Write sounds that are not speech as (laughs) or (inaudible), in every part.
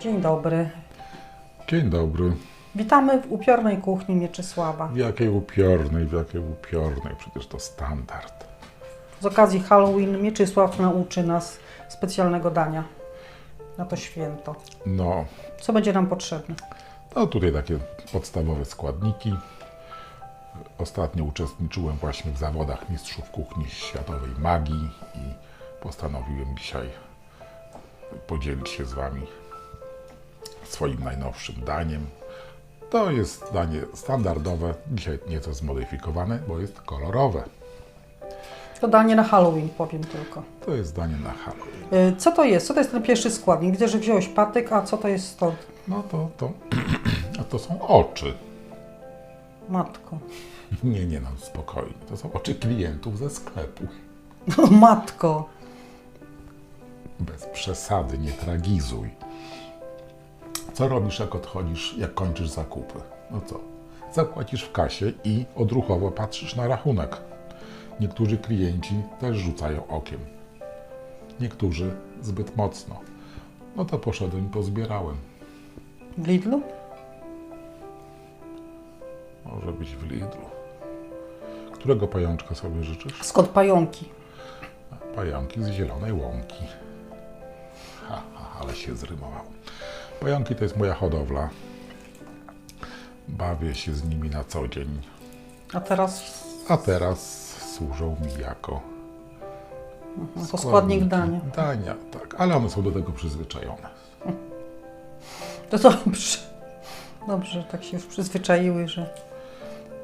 Dzień dobry. Dzień dobry. Witamy w upiornej kuchni Mieczysława. W jakiej upiornej, w jakiej upiornej, przecież to standard. Z okazji Halloween Mieczysław nauczy nas specjalnego dania na to święto. No, Co będzie nam potrzebne? no tutaj takie podstawowe składniki. Ostatnio uczestniczyłem właśnie w zawodach mistrzów kuchni światowej magii i postanowiłem dzisiaj podzielić się z Wami swoim najnowszym daniem. To jest danie standardowe, dzisiaj nieco zmodyfikowane, bo jest kolorowe. To danie na Halloween, powiem tylko. To jest danie na Halloween. Y, Co to jest? Co to jest ten pierwszy składnik? Widzę, że wziąłeś patyk, a co to jest to? No to, to, (clears throat) a to są oczy. Matko. (laughs) Nie, nie, no spokojnie. To są oczy klientów ze sklepu. (laughs) Matko. Bez przesady, nie tragizuj. Co robisz, jak odchodzisz, jak kończysz zakupy? No co? Zapłacisz w kasie i odruchowo patrzysz na rachunek. Niektórzy klienci też rzucają okiem. Niektórzy zbyt mocno. No to poszedłem i pozbierałem. W Lidlu? Może być w Lidlu. Którego pajączka sobie życzysz? Skąd pająki? Pająki z zielonej łąki. Ha, ha, ale się zrymował. Pająki to jest moja hodowla. Bawię się z nimi na co dzień. A teraz A teraz służą mi jako jako składnik dania. Dania, tak. Ale one są do tego przyzwyczajone. To dobrze. Dobrze, tak się już przyzwyczaiły, że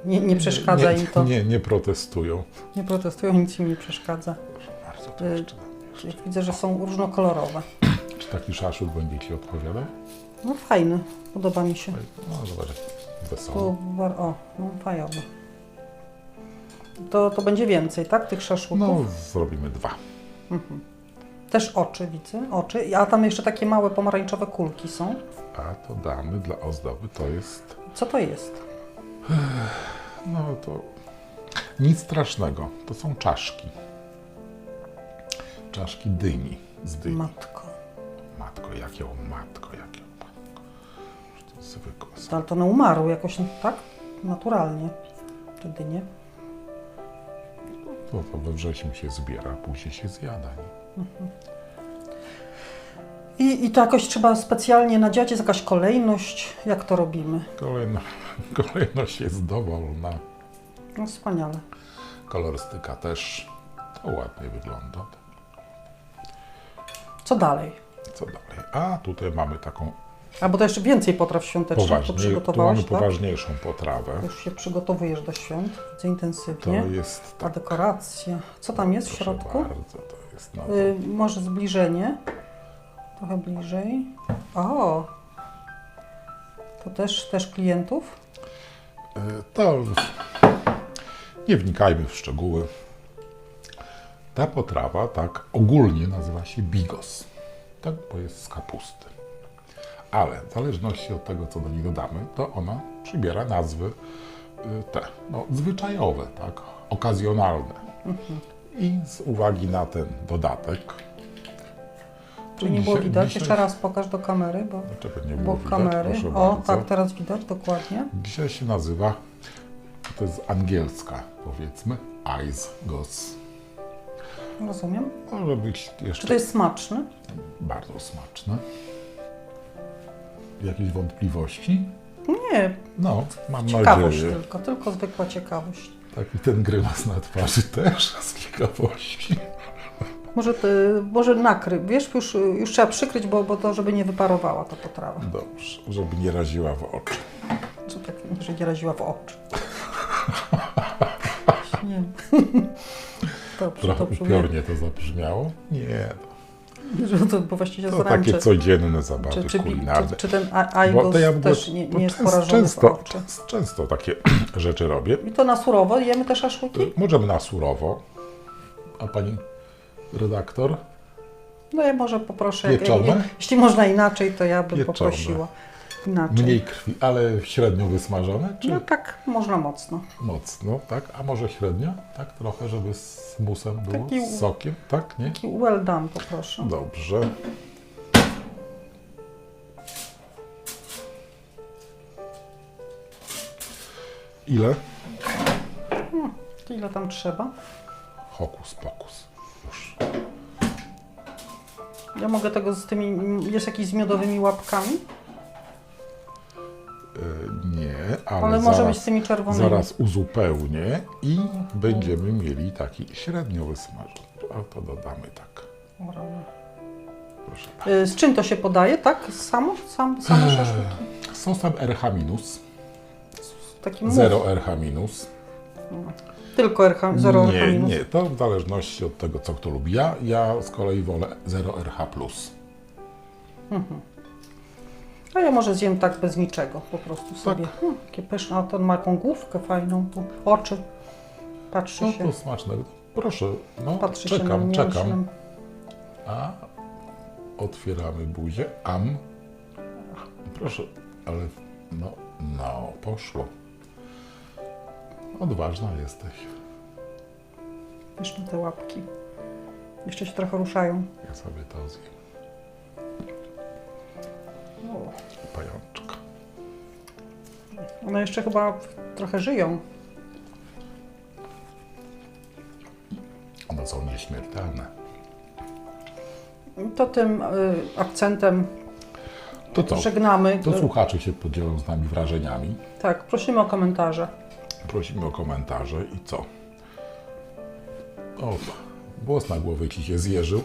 nie, nie przeszkadza nie, im to. Nie, nie protestują. Nie protestują, nic im nie przeszkadza. Proszę bardzo, to Y, jeszcze. Jak Widzę, że są różnokolorowe. Taki szaszut będzie Ci odpowiadał? No fajny, podoba mi się. No zobacz, wesoło. o, no fajowy. To, to będzie więcej, tak, tych szaszłyków? No, zrobimy dwa. Też oczy widzę, oczy. A tam jeszcze takie małe pomarańczowe kulki są. A to damy dla ozdoby, to jest Co to jest? No to nic strasznego. To są czaszki. Czaszki dyni z dyni. Matko. Matko, jakie o matko, jakie o matko. To zwykłe. Ale to one umarły jakoś, tak? Naturalnie. Wtedy nie. To, to we wrześniu się zbiera, a później się zjada. Nie? I, I to jakoś trzeba specjalnie nadziać, jest jakaś kolejność, jak to robimy. Kolejno, (laughs) kolejność jest dowolna. No wspaniale. Kolorystyka też. To ładnie wygląda. Co dalej? Co dalej? A tutaj mamy taką A bo to jeszcze więcej potraw świątecznych to poważniej, tu mamy tak? poważniejszą potrawę. Już się przygotowujesz do świąt, widzę To intensywnie. jest A dekoracja. Co tam jest w Proszę środku? Bardzo, to jest to Y, może zbliżenie. Trochę bliżej. O! To też, też klientów? E, To nie wnikajmy w szczegóły. Ta potrawa tak ogólnie nazywa się bigos, tak, bo jest z kapusty. Ale w zależności od tego, co do niej dodamy, to ona przybiera nazwy y, te, no, zwyczajowe, tak, okazjonalne. I z uwagi na ten dodatek, Czy nie było widać? dzisiaj- Jeszcze raz pokaż do kamery, bo Dlaczego nie było widać? kamery. Proszę O, bardzo. tak, teraz widać dokładnie. Dzisiaj się nazywa, to jest angielska, powiedzmy, Ice Goss. Rozumiem. Może być jeszcze Czy to jest smaczne? bardzo smaczne. Jakieś wątpliwości? Nie, No, mam ciekawość nadzieję. tylko, tylko zwykła ciekawość. Taki ten grymas na twarzy (laughs) też z ciekawości. Może, ty, może nakry, wiesz, już, już trzeba przykryć, bo, bo to, żeby nie wyparowała ta potrawa. Dobrze, żeby nie raziła w oczy. Co tak, że nie raziła w oczy. (laughs) Nie. Dobrze, Trochę dobrze. upiornie to zabrzmiało. Nie, to, bo właściwie się to zastanawiam, takie czy, codzienne zabawy czy, czy, czy, kulinarne. czy ten Aigos to ja też nie, nie jest często, porażony często, często, często takie (clears throat) rzeczy robię. I to na surowo jemy te szaszłyki? Możemy na surowo. A pani redaktor? No ja może poproszę, jak, jeśli można inaczej, to ja bym Pieczone. poprosiła inaczej. Mniej krwi, ale średnio wysmażone? Czy... No tak, można mocno. Mocno, tak? A może średnio? Tak trochę, żeby z musem było, taki, z sokiem, tak? Nie? Taki well done poproszę. Dobrze. Ile? Hmm, ile tam trzeba? Hokus pokus. Już. Ja mogę tego z tymi, mm, jest jakiś z miodowymi łapkami? Ale, Ale może zaraz, być z tymi czerwonymi. zaraz uzupełnię i będziemy mieli taki średnio wysmażony. A to dodamy tak. Proszę. Y, Z czym to się podaje, tak? Samo? Sam, same Eee. szaszłyki? Sosem RH minus, Taki mów. 0 RH minus. Tylko RH, zero RH Nie, minus. nie, to w zależności od tego, co kto lubi. Ja, ja z kolei wolę 0 RH plus. A ja może zjem tak bez niczego, po prostu sobie. Tak. Hmm, jakie pyszne, a ten ma jaką główkę fajną, tu oczy. Patrzy No się, to smacznego. Proszę, no patrzy się na czekam, mnie. czekam. myślę, A otwieramy buzię. Am. Proszę, ale no, no, poszło. Odważna jesteś. Pyszne te łapki. Jeszcze się trochę ruszają. Ja sobie to zjem. O, Pajączka. one jeszcze chyba trochę żyją. One są nieśmiertelne. To tym y, akcentem To co? żegnamy. To słuchacze się podzielą z nami wrażeniami. Tak, prosimy o komentarze. Prosimy o komentarze i co? O, włos na głowie ci się zjeżył.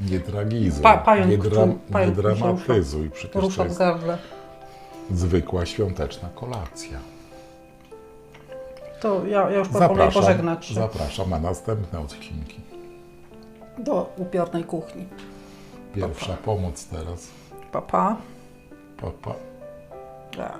Nie tragizuj, Pa- pająk nie, czuł- pająk nie dramatyzuj. Przecież to Rusza jest gardle. zwykła świąteczna kolacja. To ja, ja już proponuję pożegnać się zapraszam na następne odcinki. do upiornej kuchni. Pierwsza pomoc teraz. Pa, pa. Pa, pa. Ja.